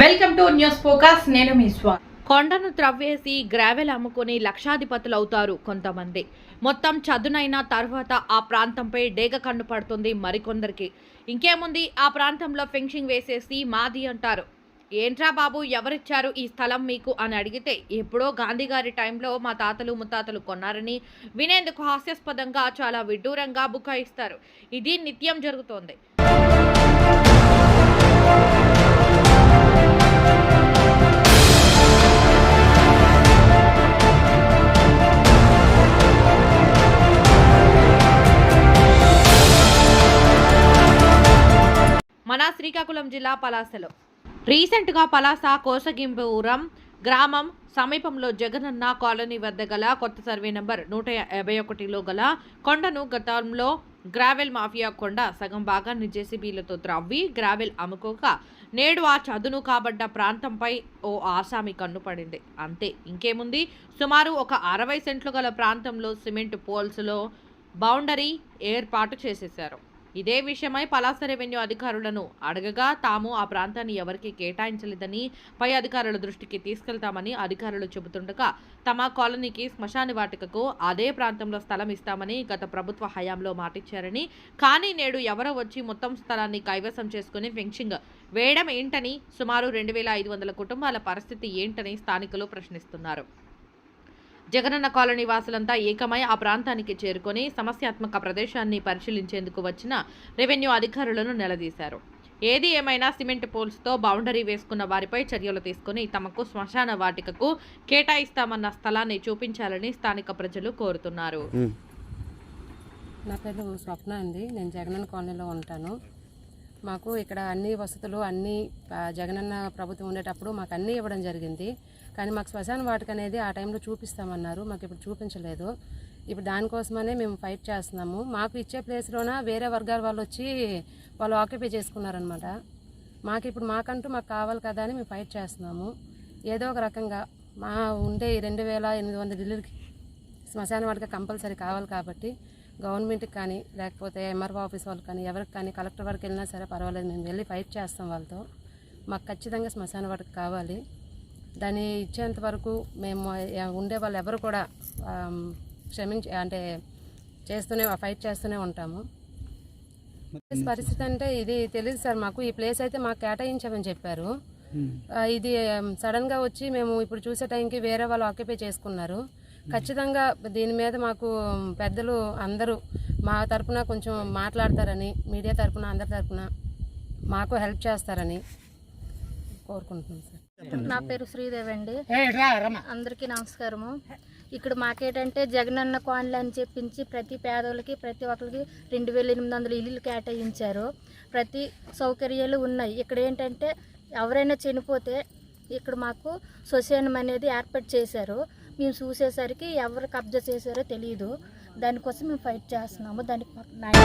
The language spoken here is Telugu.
వెల్కమ్ టు న్యూస్ ఫోకస్ నేను మీ కొండను త్రవ్వేసి గ్రావెల్ అమ్ముకొని లక్షాధిపతులవుతారు కొంతమంది. మొత్తం చదునైన తర్వాత ఆ ప్రాంతంపై డేగ కన్ను పడుతుంది మరికొందరికి. ఇంకేముంది ఆ ప్రాంతంలో ఫెన్సింగ్ వేసేసి మాది అంటారు. ఏంట్రా బాబు ఎవరిచ్చారు ఈ స్థలం మీకు అని అడిగితే ఎప్పుడో గాంధీ గారి టైంలో మా తాతలు ముత్తాతలు కొన్నారని వినేందుకు హాస్యాస్పదంగా చాలా విడ్డూరంగా బుకాయిస్తారు. ఇది నిత్యం జరుగుతోంది. శ్రీకాకుళం జిల్లా పలాసలో. రీసెంట్గా పలాస కోసగింపురం గ్రామం సమీపంలో జగనన్న కాలనీ వద్ద గల కొత్త సర్వే నంబర్ నూట యాభై ఒకటిలో గల కొండను గతంలో గ్రావెల్ మాఫియా కొండ సగం భాగాన్ని జేసీబీలతో త్రవ్వి గ్రావెల్ అమ్ముకోక నేడు ఆ చదును కాబడ్డ ప్రాంతంపై ఓ ఆసామి కన్నుపడింది అంతే ఇంకేముంది? సుమారు ఒక అరవై సెంట్లు గల ప్రాంతంలో సిమెంట్ పోల్స్లో బౌండరీ ఏర్పాటు చేసేశారు. ఇదే విషయమై పలాస రెవెన్యూ అధికారులను అడగగా తాము ఆ ప్రాంతాన్ని ఎవరికీ కేటాయించలేదని పై అధికారుల దృష్టికి తీసుకెళ్తామని అధికారులు చెబుతుండగా తమ కాలనీకి శ్మశాన వాటికకు అదే ప్రాంతంలో స్థలం ఇస్తామని గత ప్రభుత్వ హయాంలో మాటిచ్చారని కానీ నేడు ఎవరో వచ్చి మొత్తం స్థలాన్ని కైవసం చేసుకుని ఫెన్సింగ్ వేయడం ఏంటని సుమారు రెండు వేల ఐదు వందల కుటుంబాల పరిస్థితి ఏంటని స్థానికులు ప్రశ్నిస్తున్నారు. జగనన్న కాలనీ వాసులంతా ఏకమై ఆ ప్రాంతానికి చేరుకొని సమస్యాత్మక ప్రదేశాన్ని పరిశీలించేందుకు వచ్చిన రెవెన్యూ అధికారులను నిలదీశారు. ఏది ఏమైనా సిమెంట్ పోల్స్తో బౌండరీ వేసుకున్న వారిపై చర్యలు తీసుకుని తమకు శ్మశాన వాటికకు కేటాయిస్తామన్న స్థలాన్ని చూపించాలని స్థానిక ప్రజలు కోరుతున్నారు. నా పేరు స్వప్న అండి. నేను జగనన్న కాలనీలో ఉంటాను. మాకు ఇక్కడ అన్ని వసతులు అన్ని జగనన్న ప్రభుత్వం ఉండేటప్పుడు మాకు అన్నీ ఇవ్వడం జరిగింది. కానీ మాకు శ్మశాన వాటిక అనేది ఆ టైంలో చూపిస్తామన్నారు. మాకు ఇప్పుడు చూపించలేదు. ఇప్పుడు దానికోసమనే మేము ఫైట్ చేస్తున్నాము. మాకు ఇచ్చే ప్లేస్లోన వేరే వర్గాల వాళ్ళు వచ్చి వాళ్ళు ఆక్యుపై చేసుకున్నారనమాట మాకు ఇప్పుడు మాకంటూ మాకు కావాలి కదా అని మేము ఫైట్ చేస్తున్నాము. ఏదో ఒక రకంగా మా ఉండే రెండు వేల ఎనిమిది వందల ఇల్లులకి శ్మశాన వాటిక కంపల్సరీ కావాలి కాబట్టి గవర్నమెంట్కి కానీ లేకపోతే ఎంఆర్ఓ ఆఫీస్ వాళ్ళకి కానీ ఎవరికి కానీ కలెక్టర్ వరకు వెళ్ళినా సరే పర్వాలేదు. మేము వెళ్ళి ఫైట్ చేస్తాం వాళ్ళతో. మాకు ఖచ్చితంగా శ్మశాన వాటికి కావాలి. దాన్ని ఇచ్చేంత వరకు మేము ఉండే వాళ్ళు ఎవరు కూడా క్షమించి అంటే చేస్తూనే ఫైట్ చేస్తూనే ఉంటాము. పరిస్థితి అంటే ఇది తెలియదు సార్ మాకు. ఈ ప్లేస్ అయితే మాకు కేటాయించామని చెప్పారు. ఇది సడన్గా వచ్చి మేము ఇప్పుడు చూసే టైంకి వేరే వాళ్ళు ఆక్యుపై చేసుకున్నారు. ఖచ్చితంగా దీని మీద మాకు పెద్దలు అందరూ మా తరపున కొంచెం మాట్లాడతారని మీడియా తరపున అందరి తరపున మాకు హెల్ప్ చేస్తారని కోరుకుంటున్నాం సార్. నా పేరు శ్రీదేవి అండి. అందరికీ నమస్కారము. ఇక్కడ మాకేంటంటే జగనన్న కాలనీ అని చెప్పించి ప్రతి పేదోళ్ళకి ప్రతి ఒక్కరికి రెండు వేల ఎనిమిది వందల ఇల్లులు కేటాయించారు. ప్రతి సౌకర్యాలు ఉన్నాయి. ఇక్కడ ఏంటంటే ఎవరైనా చనిపోతే ఇక్కడ మాకు శ్మశానం అనేది ఏర్పాటు చేశారు. మేము చూసేసరికి ఎవరు కబ్జా చేశారో తెలియదు దానికోసం మేము ఫైట్ చేస్తున్నాము. దానికి మాకు